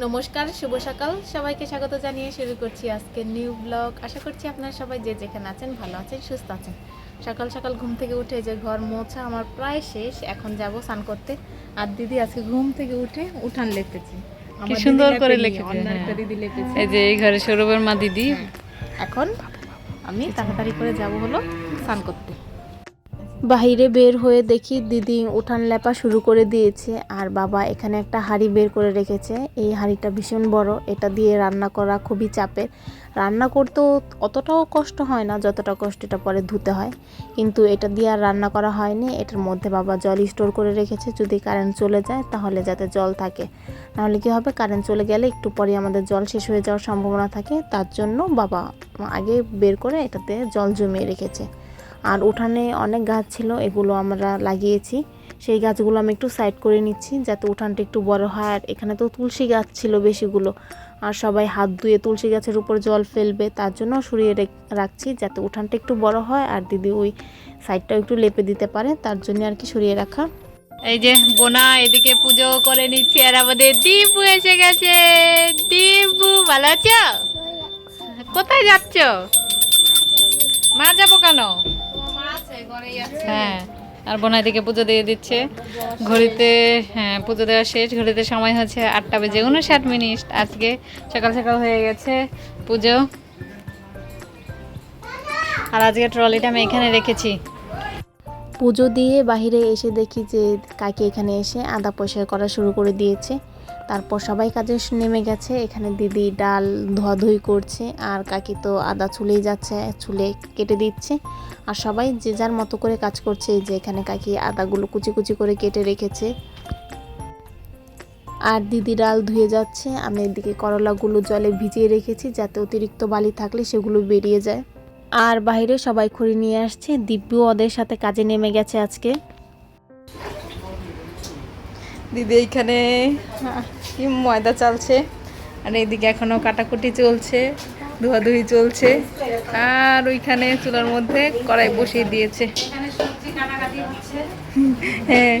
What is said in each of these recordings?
নমস্কার শুভ সকাল। সবাইকে স্বাগত জানিয়ে শুরু করছি আজকের নিউ ব্লগ আশা করছি আপনারা সবাই যে যেখানে আছেন ভালো আছেন সুস্থ আছেন। সকাল সকাল ঘুম থেকে উঠে যে ঘর মোছা আমার প্রায় শেষ এখন যাব স্নান করতে। আর দিদি আজকে ঘুম থেকে উঠে উঠান আমার দিদি সুন্দর করে লেখেছে, অন্য হ্যাঁ। এই যে এই ঘরে সৌরভের মা দিদি। এখন আমি তাড়াতাড়ি করে যাব হলো স্নান করতে। বাহিরে বের হয়ে দেখি দিদি উঠান লেপা শুরু করে দিয়েছে, আর বাবা এখানে একটা হাঁড়ি বের করে রেখেছে। এই হাঁড়িটা ভীষণ বড়, এটা দিয়ে রান্না করা খুবই চাপের। রান্না করতেও অতটাও কষ্ট হয় না, যতটা কষ্ট এটা পরে ধুতে হয়। কিন্তু এটা দিয়ে আর রান্না করা হয়নি, এটার মধ্যে বাবা জল স্টোর করে রেখেছে। যদি কারেন্ট চলে যায়, তাহলে যাতে জল থাকে। নাহলে কী হবে, কারেন্ট চলে গেলে একটু পরে আমাদের জল শেষ হয়ে যাওয়ার সম্ভাবনা থাকে। তার জন্য বাবা আগে বের করে এটাতে জল জমিয়ে রেখেছে। আর উঠানে অনেক গাছ ছিল এগুলো আমরা লাগিয়েছি। সেই গাছগুলো আমি একটু সাইড করে নিচ্ছি যাতে উঠানটা একটু বড় হয়। আর এখানে তো তুলসী গাছ ছিল বেশিগুলো। আর সবাই হাত ধুয়ে তুলসী গাছের উপর জল ফেলবে তার জন্য সরিয়ে রেখ- রাখছি যাতে উঠানটা একটু বড় হয় আর দিদি ওই সাইডটাও একটু লেপে দিতে পারে তার জন্য আর কি সরিয়ে রাখা। এই যে বোনা এদিকে পুজো করে নিচ্ছে আর আমাদের দীপু এসে গেছে। দীপু ভালো আছো। কোথায় যাচ্ছ? মা যাব কেন? হ্যাঁ আর বোনা এদিকে পুজো দিয়ে দিচ্ছে। ঘড়িতে হ্যাঁ পুজো দেওয়া শেষ। ঘড়িতে সময় হচ্ছে আটটা বেজে উনষাট মিনিট। আজকে সকাল সকাল হয়ে গেছে পুজো। আর আজকে ট্রলিটা আমি এখানে রেখেছি। পুজো দিয়ে বাইরে এসে দেখি যে কাকি এখানে এসে আদা পয়সা করা শুরু করে দিয়েছে। তারপর সবাই কাজে নেমে গেছে। এখানে দিদি ডাল ধোয়াধুয়ি করছে আর কাকি তো আদা চুলেই যাচ্ছে, চুলে কেটে দিচ্ছে। আর সবাই যে যার মতো করে কাজ করছে যে এখানে কাকি আদাগুলো কুচি কুচি করে কেটে রেখেছে। আর দিদি ডাল ধুয়ে যাচ্ছে। আমি এদিকে করলাগুলো জলে ভিজিয়ে রেখেছি যাতে অতিরিক্ত বালি থাকলে সেগুলো বেরিয়ে যায়। আর বাইরে সবাই খড়ি নিয়ে আসছে। দিব্যু ওদের সাথে কাজে নেমে গেছে আজকে। দিদি এইখানে কি ময়দা চালছে। আর এইদিকে এখনও কাটাকুটি চলছে, ধোয়াধুয়ি চলছে, আর ওইখানে চুলার মধ্যে কড়াই বসিয়ে দিয়েছে। হ্যাঁ।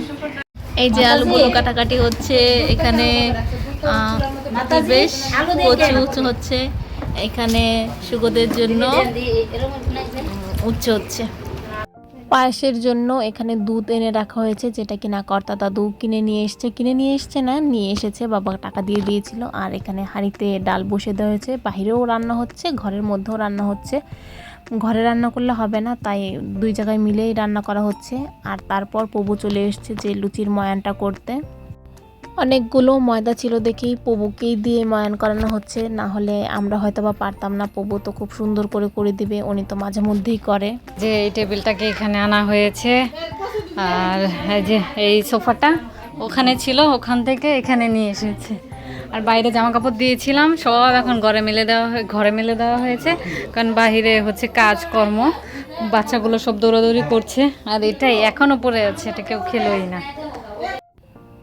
এই যে আলুগুলো কাটাকাটি হচ্ছে, এখানে বেশ কচু উঁচু হচ্ছে, এখানে সুগদের জন্য উচ্চ হচ্ছে। পায়েসের জন্য এখানে দুধ এনে রাখা হয়েছে, যেটা কিনা কর্তা দাদু কিনে নিয়ে এসছে। কিনে নিয়ে এসছে না, নিয়ে এসেছে, বাবা টাকা দিয়ে দিয়েছিল। আর এখানে হাঁড়িতে ডাল বসে দেওয়া হয়েছে। বাহিরেও রান্না হচ্ছে, ঘরের মধ্যেও রান্না হচ্ছে। ঘরে রান্না করলে হবে না, তাই দুই জায়গায় মিলেই রান্না করা হচ্ছে। আর তারপর প্রভু চলে এসছে যে লুচির ময়ানটা করতে। অনেকগুলো ময়দা ছিল দেখেই প্রভুকেই দিয়ে ময়ান করানো হচ্ছে। না হলে আমরা হয়তো বা পারতাম না পবু তো খুব সুন্দর করে করে দিবে, উনি তো মাঝে মধ্যেই করে। যে এই টেবিলটাকে এখানে আনা হয়েছে, আর এই যে এই সোফাটা ওখানে ছিল, ওখান থেকে এখানে নিয়ে এসেছে। আর বাইরে জামা কাপড় দিয়েছিলাম, সব এখন ঘরে মেলে দেওয়া ঘরে মেলে দেওয়া হয়েছে। কারণ বাইরে হচ্ছে কাজকর্ম, বাচ্চাগুলো সব দৌড়াদৌড়ি করছে, আর এটাই এখনও পড়ে আছে, এটা কেউ খেলোই না।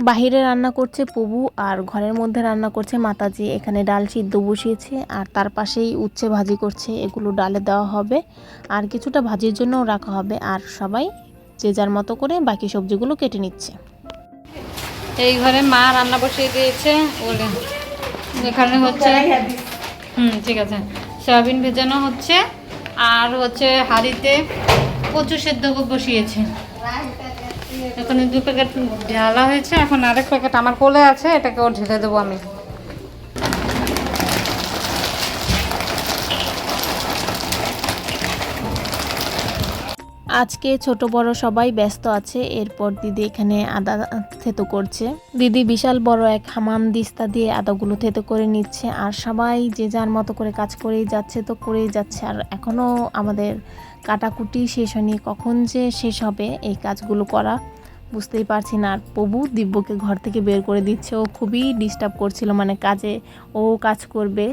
বাহিরে রান্না করছে প্রভু আর ঘরের মধ্যে রান্না করছে মাতাজি। এখানে ডাল সিদ্ধ বসিয়েছে আর তার পাশেই উচ্ছে ভাজি করছে। এগুলো ডালে দেওয়া হবে আর কিছুটা ভাজির জন্যও রাখা হবে আর সবাই যে যার মতো করে বাকি সবজিগুলো কেটে নিচ্ছে। এই ঘরে মা রান্না বসিয়ে দিয়েছে। ওরে এখানে হচ্ছে, হুম, ঠিক আছে। সয়াবিন ভেজানো হচ্ছে আর হচ্ছে হাঁড়িতে কচু সেদ্ধ বসিয়েছে। এখন দু প্যাকেট ঢালা হয়েছে, এখন আরেক প্যাকেট আমার কোলে আছে, এটাকে এটাকেও ঢেলে দেবো আমি। আজকে ছোট বড় সবাই ব্যস্ত আছে, এরপর দিদি এখানে আদা থেতো করছে। দিদি বিশাল বড় এক হামাম দিস্তা দিয়ে আদাগুলো থেতো করে নিচ্ছে, আর সবাই যে যার মতো করে কাজ করেই যাচ্ছে, তো করেই যাচ্ছে। আর এখনও আমাদের কাটাকুটি শেষ হয়নি, কখন যে শেষ হবে এই কাজগুলো করা। বুঝতেই পারছি না। আর প্রভু দিব্যকে ঘর থেকে বের করে দিচ্ছে। ও খুবই ডিস্টার্ব করছিল মানে কাজে ও কাজ করবে।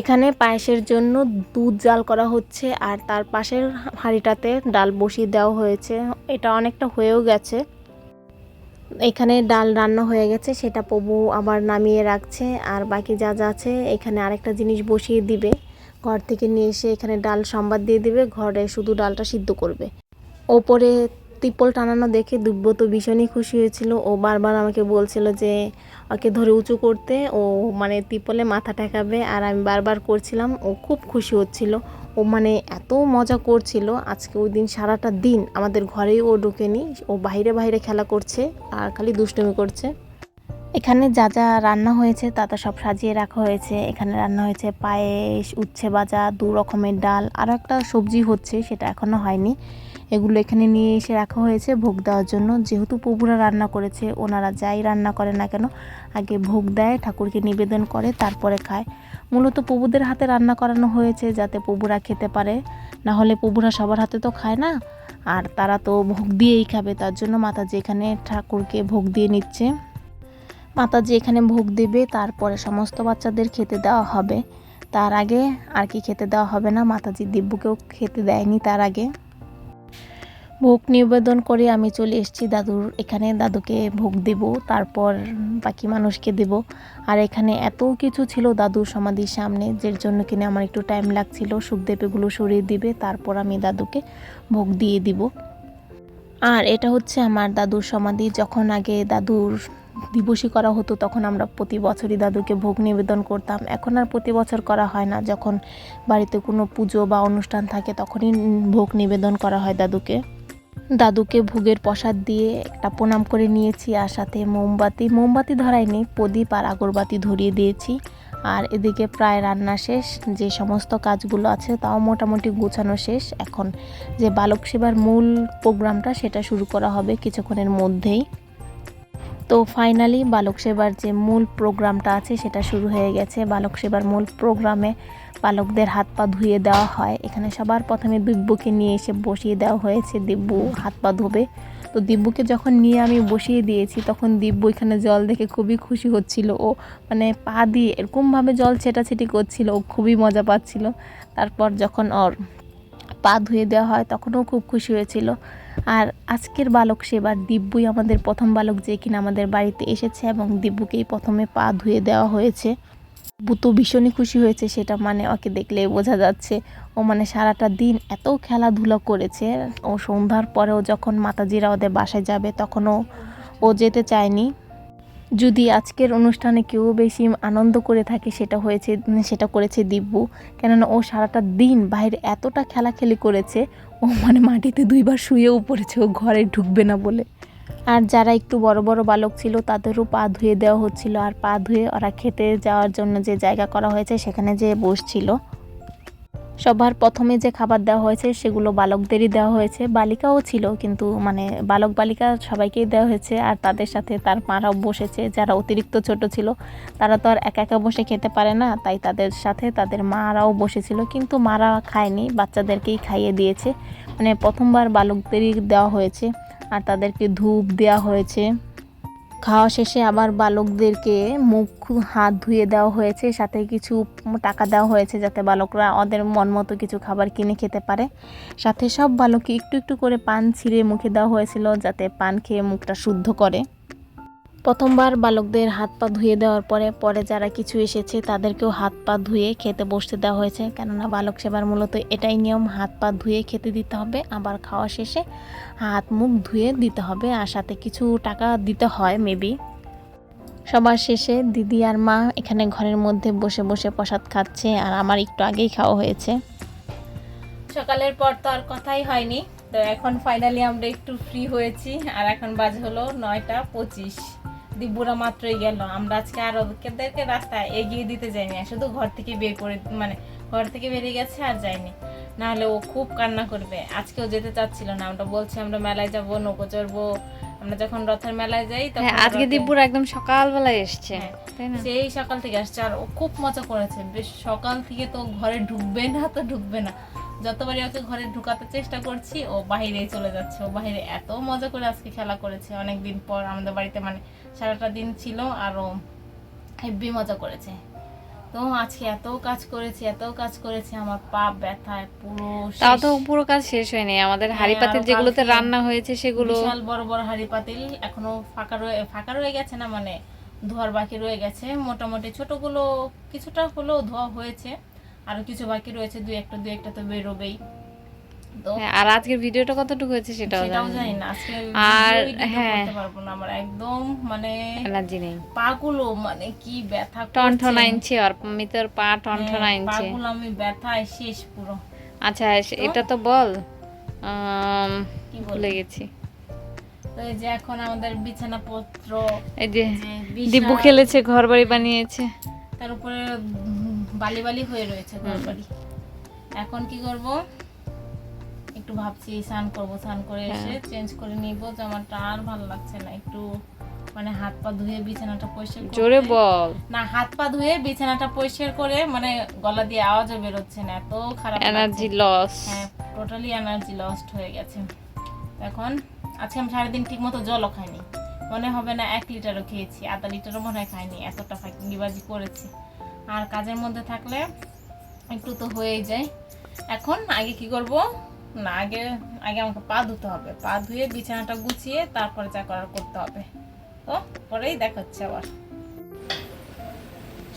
এখানে পায়েসের জন্য দুধ জাল করা হচ্ছে আর তার পাশের হাঁড়িটাতে ডাল বসিয়ে দেওয়া হয়েছে। এটা অনেকটা হয়েও গেছে। এখানে ডাল রান্না হয়ে গেছে, সেটা প্রভু আবার নামিয়ে রাখছে। আর বাকি যা যা আছে, এখানে আরেকটা জিনিস বসিয়ে দিবে। ঘর থেকে নিয়ে এসে এখানে ডাল সম্বাদ দিয়ে দিবে। ঘরে শুধু ডালটা সিদ্ধ করবে। ওপরে তিপ্পল টানানো দেখে দুব্য তো ভীষণই খুশি হয়েছিল। ও বারবার আমাকে বলছিল যে, ওকে ধরে উঁচু করতে। ও মানে তিপ্পলে মাথা ঠেকাবে। আর আমি বারবার করছিলাম। ও খুব খুশি হচ্ছিল। ও মানে এত মজা করছিল। আজকে ওই দিন সারাটা দিন আমাদের ঘরেই ও ঢোকেনি। ও বাইরে বাইরে খেলা করছে আর খালি দুষ্টুমি করছে। এখানে যা যা রান্না হয়েছে তা তা সব সাজিয়ে রাখা হয়েছে। এখানে রান্না হয়েছে পায়েস, উচ্ছে ভাজা, দু রকমের ডাল। আরও একটা সবজি হচ্ছে, সেটা এখনও হয়নি। এগুলো এখানে নিয়ে এসে রাখা হয়েছে ভোগ দেওয়ার জন্য। যেহেতু প্রভুরা রান্না করেছে, ওনারা যাই রান্না করে না কেন, আগে ভোগ দেয়, ঠাকুরকে নিবেদন করে, তারপরে খায়। মূলত প্রভুদের হাতে রান্না করানো হয়েছে যাতে প্রভুরা খেতে পারে। না হলে প্রভুরা সবার হাতে তো খায় না, আর তারা তো ভোগ দিয়েই খাবে, তার জন্য মাতাজি এখানে ঠাকুরকে ভোগ দিয়ে নিচ্ছে। মাতাজি এখানে ভোগ দেবে, তারপরে সমস্ত বাচ্চাদের খেতে দেওয়া হবে। তার আগে আর কি খেতে দেওয়া হবে না, মাতাজি দিব্যকেও খেতে দেয়নি তার আগে। ভোগ নিবেদন করে আমি চলে এসেছি দাদুর। এখানে দাদুকে ভোগ দেব, তারপর বাকি মানুষকে দেব। আর এখানে এত কিছু ছিল দাদুর সমাধির সামনে, যের জন্য কিনে আমার একটু টাইম লাগছিল। সুখদেব এগুলো সরিয়ে দিবে, তারপর আমি দাদুকে ভোগ দিয়ে দিব। আর এটা হচ্ছে আমার দাদুর সমাধি। যখন আগে দাদুর দিবসী করা হতো, তখন আমরা প্রতি বছরই দাদুকে ভোগ নিবেদন করতাম। এখন আর প্রতি বছর করা হয় না। যখন বাড়িতে কোনো পুজো বা অনুষ্ঠান থাকে, তখনই ভোগ নিবেদন করা হয় দাদুকে। দাদুকে ভোগের প্রসাদ দিয়ে একটা প্রণাম করে নিয়েছি আর সাথে মোমবাতি। মোমবাতি ধরাইনি প্রদীপ আর আগরবাতি ধরিয়ে দিয়েছি। আর এদিকে প্রায় রান্না শেষ, যে সমস্ত কাজগুলো আছে তাও মোটামুটি গোছানো শেষ। এখন যে বালক সেবার মূল প্রোগ্রামটা সেটা শুরু করা হবে কিছুক্ষণের মধ্যেই। তো ফাইনালি বালক সেবার যে মূল প্রোগ্রামটা আছে সেটা শুরু হয়ে গেছে। বালক সেবার মূল প্রোগ্রামে বালকদের হাত পা ধুয়ে দেওয়া হয়। এখানে সবার প্রথমে দিব্যকে নিয়ে এসে বসিয়ে দেওয়া হয়েছে। দিব্যু হাত পা ধোবে। তো দিব্যুকে যখন নিয়ে আমি বসিয়ে দিয়েছি, তখন দিব্যু এখানে জল দেখে খুবই খুশি হচ্ছিল। ও মানে পা দিয়ে এরকমভাবে জল ছেটাছেটি করছিল। ও খুবই মজা পাচ্ছিল। তারপর যখন ওর পা ধুয়ে দেওয়া হয়, তখনও খুব খুশি হয়েছিল। আর আজকের বালক সেবার দিব্যই আমাদের প্রথম বালক যে কিনা আমাদের বাড়িতে এসেছে এবং দিব্যুকেই প্রথমে পা ধুয়ে দেওয়া হয়েছে। দিব্যু তো ভীষণই খুশি হয়েছে, সেটা মানে ওকে দেখলে বোঝা যাচ্ছে। ও মানে সারাটা দিন এত খেলাধুলা করেছে। ও সন্ধ্যার পরেও যখন মাতাজিরা ওদের বাসায় যাবে, তখনও ও যেতে চায়নি। যদি আজকের অনুষ্ঠানে কেউ বেশি আনন্দ করে থাকে, সেটা হয়েছে, সেটা করেছে দিব্যু। কেননা ও সারাটা দিন বাইরে এতটা খেলাখেলি করেছে, ও মানে মাটিতে দুইবার শুয়েও পড়েছে, ও ঘরে ঢুকবে না বলে। আর যারা একটু বড় বড় বালক ছিল, তাদেরও পা ধুয়ে দেওয়া হচ্ছিল। আর পা ধুয়ে ওরা খেতে যাওয়ার জন্য যে জায়গা করা হয়েছে, সেখানে যে বসছিল। সবার প্রথমে যে খাবার দেওয়া হয়েছে সেগুলো বালকদেরই দেওয়া হয়েছে। বালিকাও ছিল কিন্তু মানে বালক বালিকা সবাইকেই দেওয়া হয়েছে আর তাদের সাথে তার মারাও বসেছে, যারা অতিরিক্ত ছোট ছিল। তারা তো আর একা একা বসে খেতে পারে না, তাই তাদের সাথে তাদের মারাও বসেছিল কিন্তু মারা খায়নি, বাচ্চাদেরকেই খাইয়ে দিয়েছে। মানে প্রথমবার বালকদেরই দেওয়া হয়েছে আর তাদেরকে ধূপ দেওয়া হয়েছে। খাওয়া শেষে আবার বালকদেরকে মুখ, হাত ধুয়ে দেওয়া হয়েছে, সাথে কিছু টাকা দেওয়া হয়েছে যাতে বালকরা ওদের মন মতো কিছু খাবার কিনে খেতে পারে। সাথে সব বালককে একটু একটু করে পান ছিঁড়ে মুখে দেওয়া হয়েছিল যাতে পান খেয়ে মুখটা শুদ্ধ করে। প্রথমবার বালকদের হাত পা ধুয়ে দেওয়ার পরে পরে যারা কিছু এসেছে তাদেরকেও হাত পা ধুয়ে খেতে বসতে দেওয়া হয়েছে। কেননা বালক সেবার মূলত এটাই নিয়ম, হাত পা ধুয়ে খেতে দিতে হবে, আবার খাওয়া শেষে হাত মুখ ধুয়ে দিতে হবে, আর সাথে কিছু টাকা দিতে হয় মেবি সবার শেষে দিদি আর মা এখানে ঘরের মধ্যে বসে বসে প্রসাদ খাচ্ছে, আর আমার একটু আগেই খাওয়া হয়েছে। সকালের পর তো আর কথাই হয়নি, তো এখন ফাইনালি আমরা একটু ফ্রি হয়েছি, আর এখন বাজে হলো নয়টা পঁচিশ। দিব্যুরা মাত্রই গেল। আমরা আজকে আর ওদেরকে রাস্তায় এগিয়ে দিতে যাইনি। শুধু ঘর থেকে বের করে মানে ঘর থেকে বেরিয়ে গেছে আর যায়নি নাহলে ও খুব কান্না করবে। আজকেও যেতে চাচ্ছিল না। আমরা বলছি আমরা মেলায় যাব নৌকো চড়বো। আমরা যখন রথের মেলায় যাই তখন হ্যাঁ আজকে দিব্যুর একদম সকালবেলায় এসছে। হ্যাঁ। সেই সকাল থেকে আসছে। আর ও খুব মজা করেছে। বেশ সকাল থেকে তো ঘরে ঢুকবে না তো ঢুকবে না। যতবারই ওকে ঘরে ঢুকাতে চেষ্টা করছি ও বাইরেই চলে যাচ্ছে। ও বাইরে এত মজা করে আজকে খেলা করেছে। অনেক দিন পর আমাদের বাড়িতে মানে সারাটা দিন ছিল আর ও হেব্বি মজা করেছে। তো আজকে এত কাজ করেছি এত কাজ করেছি। আমার পা ব্যথায় পুরো তাও তো পুরো কাজ শেষ হয়নি। আমাদের হাড়ি হ্যাঁ, পাতিল যেগুলোতে রান্না হয়েছে সেগুলো বিশাল বড় বড় হাঁড়ি পাতিল এখনও ফাঁকা রয়ে ফাঁকা রয়ে গেছে না মানে ধোয়ার বাকি রয়ে গেছে। মোটামুটি ছোটগুলো কিছুটা হলেও ধোয়া হয়েছে। আরও কিছু বাকি রয়েছে দুই একটা দুই একটা তো বেরোবেই। হ্যাঁ, আর আজকের ভিডিওটা কতটুকু হয়েছে সেটাও জানি না। আজকে আর হ্যাঁ। করতে পারব না আমার একদম মানে অ্যালার্জি নেই। পাগুলো মানে কি ব্যথা। টনঠনা ইঞ্চি আর মিতর পা টনঠনা হ্যাঁ, ইঞ্চি। পাগুলো আমি ব্যথায় শেষ পুরো। আচ্ছা এটা তো বল। কি ভুলে গেছি। তো এই যে এখন আমাদের বিছানাপত্র এই যে যে বিছানা, খেলেছে ঘর বাড়ি বানিয়েছে। তার উপরে বালি বালি হয়ে রয়েছে ঘর বাড়ি এখন কি করব? একটু ভাবছি স্নান করব স্নান করে হ্যাঁ। এসে চেঞ্জ করে নিব। জামাটা আর ভালো লাগছে না। একটু মানে হাত পা ধুয়ে বিছানাটা পরিষ্কার জোরে বল। না হাত পা ধুয়ে বিছানাটা পরিষ্কার করে মানে গলা দিয়ে আওয়াজও বেরোচ্ছে না। এত খারাপ এনার্জি লস হ্যাঁ টোটালি এনার্জি লস্ট হয়ে গেছে। এখন আজকে আমি সারাদিন ঠিক মতো জলও খাইনি। মনে হবে না এক লিটারও খেয়েছি। আধা লিটারও মনে হয় খাইনি। এতটা ফাঁকিবাজি করেছি। আর কাজের মধ্যে থাকলে একটু তো হয়েই যায়। এখন আগে কি করব? না আগে আগে আমাকে পা ধুতে হবে। পা ধুয়ে বিছানাটা গুছিয়ে তারপরে যা করার করতে হবে। তো পরেই দেখাচ্ছে আবার।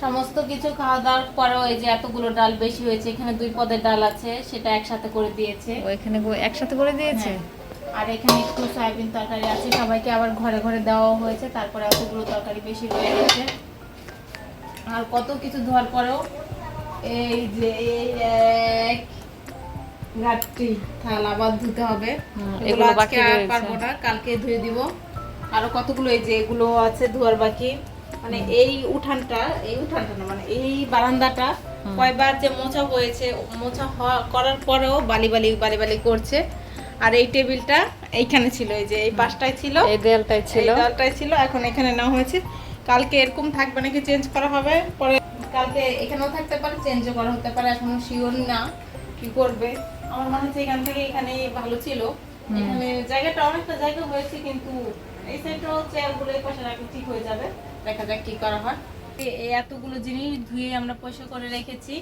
সমস্ত কিছু খাওয়া দাওয়ার পরেও ওই যে এতগুলো ডাল বেশি হয়েছে এখানে দুই পদের ডাল আছে সেটা একসাথে করে দিয়েছে। ও এখানে একসাথে করে দিয়েছে? হ্যাঁ। আর এখানে একটু সয়াবিন তরকারি আছে সবাইকে আবার ঘরে ঘরে দেওয়া হয়েছে তারপরে এতগুলো তরকারি বেশি রয়ে গেছে। আর কত কিছু ধোয়ার পরেও এই যে এক ঘাটতি থাল আবার ধুতে হবে। এগুলো এগুলো আজকে বাকি আর পারব না কালকে ধুয়ে দিব। আরও কতগুলো এই যে এগুলো আছে ধোয়ার বাকি। মানে এই উঠানটা এই উঠানটা না মানে এই বারান্দাটা কয়বার যে মোছা হয়েছে মোছা হওয়া করার পরেও বালি বালি বালি বালি করছে। আর এই টেবিলটা এইখানে ছিল এই যে এই পাশটায় ছিল। এই দেয়ালটাই ছিল। এই দেওয়ালটাই ছিল এখন এখানে নেওয়া হয়েছে। কালকে এরকম থাকবে নাকি চেঞ্জ করা হবে? পরে কালকে এখানেও থাকতে পারে চেঞ্জও করা হতে পারে এখনও শিওর না কি করবে। আমার মনে হচ্ছে এখান থেকে এখানে ভালো ছিল। এখানে জায়গাটা অনেকটা জায়গা হয়েছে কিন্তু এই সাইডটাও চেয়ারগুলো এই পাশে রাখলে ঠিক হয়ে যাবে। দেখা যাক কি করা হয়। এই এতগুলো জিনিস ধুয়ে আমরা পয়সা করে রেখেছি।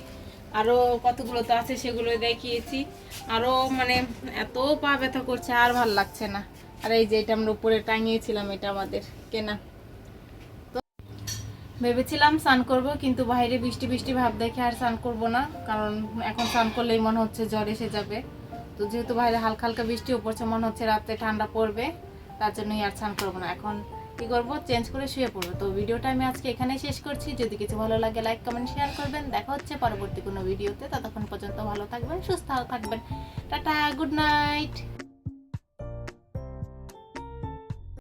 আরও কতগুলো তো আছে সেগুলো দেখিয়েছি। আরও মানে এত পা ব্যথা করছে আর ভালো লাগছে না। আর এই যে এটা আমরা উপরে টাঙিয়েছিলাম এটা আমাদের কেনা। ভেবেছিলাম স্নান করব, কিন্তু বাইরে বৃষ্টি বৃষ্টি ভাব দেখে আর স্নান করব না, কারণ এখন স্নান করলেই মনে হচ্ছে জ্বর এসে যাবে। তো যেহেতু বাইরে হালকা হালকা বৃষ্টিও পড়ছে মনে হচ্ছে রাতে ঠান্ডা পড়বে, তার জন্যই আর স্নান করব না। এখন কি করব? চেঞ্জ করে শুয়ে পড়ব। তো ভিডিওটা আমি আজকে এখানেই শেষ করছি। যদি কিছু ভালো লাগে লাইক কমেন্ট শেয়ার করবেন। দেখা হচ্ছে পরবর্তী কোনো ভিডিওতে। ততক্ষণ পর্যন্ত ভালো থাকবেন, সুস্থ থাকবেন। Tata good night